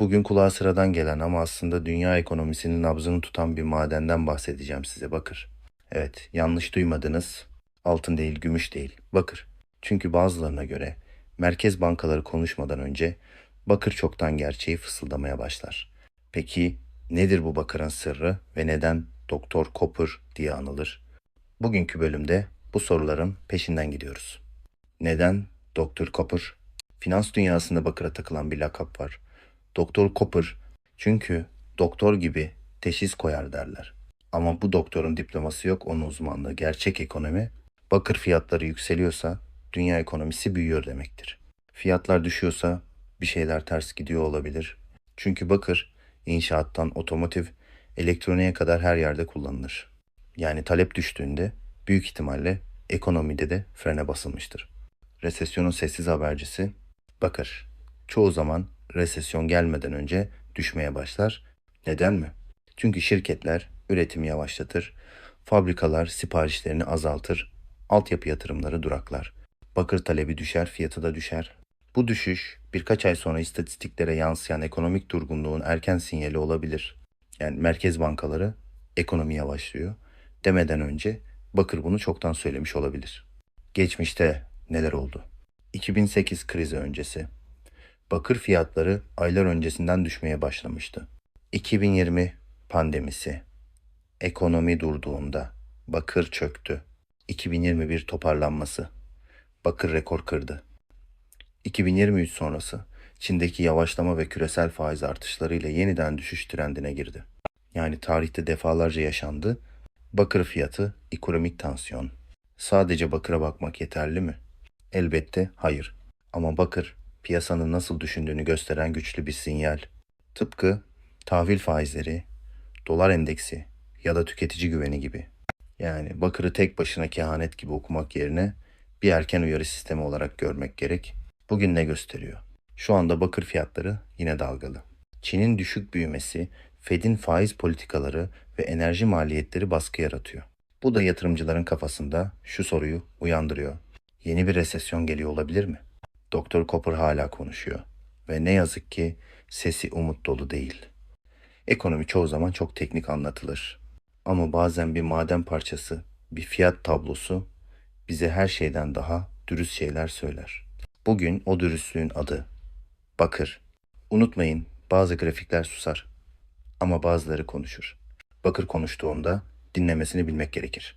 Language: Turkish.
Bugün kulağa sıradan gelen ama aslında dünya ekonomisinin nabzını tutan bir madenden bahsedeceğim size bakır. Evet, yanlış duymadınız. Altın değil, gümüş değil, bakır. Çünkü bazılarına göre merkez bankaları konuşmadan önce bakır çoktan gerçeği fısıldamaya başlar. Peki nedir bu bakırın sırrı ve neden Doktor Copper diye anılır? Bugünkü bölümde bu soruların peşinden gidiyoruz. Neden Doktor Copper? Finans dünyasında bakıra takılan bir lakap var. Doktor Copper çünkü doktor gibi teşhis koyar derler. Ama bu doktorun diploması yok, onun uzmanlığı gerçek ekonomi. Bakır fiyatları yükseliyorsa dünya ekonomisi büyüyor demektir. Fiyatlar düşüyorsa bir şeyler ters gidiyor olabilir. Çünkü bakır inşaattan otomotiv, elektroniğe kadar her yerde kullanılır. Yani talep düştüğünde büyük ihtimalle ekonomide de frene basılmıştır. Resesyonun sessiz habercisi bakır. Çoğu zaman resesyon gelmeden önce düşmeye başlar. Neden mi? Çünkü şirketler üretimi yavaşlatır, fabrikalar siparişlerini azaltır, altyapı yatırımları duraklar. Bakır talebi düşer, fiyatı da düşer. Bu düşüş birkaç ay sonra istatistiklere yansıyan ekonomik durgunluğun erken sinyali olabilir. Yani merkez bankaları ekonomi yavaşlıyor demeden önce Bakır bunu çoktan söylemiş olabilir. Geçmişte neler oldu? 2008 krizi öncesi. Bakır fiyatları aylar öncesinden düşmeye başlamıştı. 2020 pandemisi. Ekonomi durduğunda bakır çöktü. 2021 toparlanması. Bakır rekor kırdı. 2023 sonrası Çin'deki yavaşlama ve küresel faiz artışlarıyla yeniden düşüş trendine girdi. Yani tarihte defalarca yaşandı. Bakır fiyatı, ekonomik tansiyon. Sadece bakıra bakmak yeterli mi? Elbette hayır. Ama bakır piyasanın nasıl düşündüğünü gösteren güçlü bir sinyal. Tıpkı tahvil faizleri, dolar endeksi ya da tüketici güveni gibi. Yani bakırı tek başına kehanet gibi okumak yerine bir erken uyarı sistemi olarak görmek gerek. Bugün ne gösteriyor? Şu anda bakır fiyatları yine dalgalı. Çin'in düşük büyümesi, Fed'in faiz politikaları ve enerji maliyetleri baskı yaratıyor. Bu da yatırımcıların kafasında şu soruyu uyandırıyor. Yeni bir resesyon geliyor olabilir mi? Doktor Copper hala konuşuyor ve ne yazık ki sesi umut dolu değil. Ekonomi çoğu zaman çok teknik anlatılır. Ama bazen bir maden parçası, bir fiyat tablosu bize her şeyden daha dürüst şeyler söyler. Bugün o dürüstlüğün adı bakır. Unutmayın bazı grafikler susar ama bazıları konuşur. Bakır konuştuğunda dinlemesini bilmek gerekir.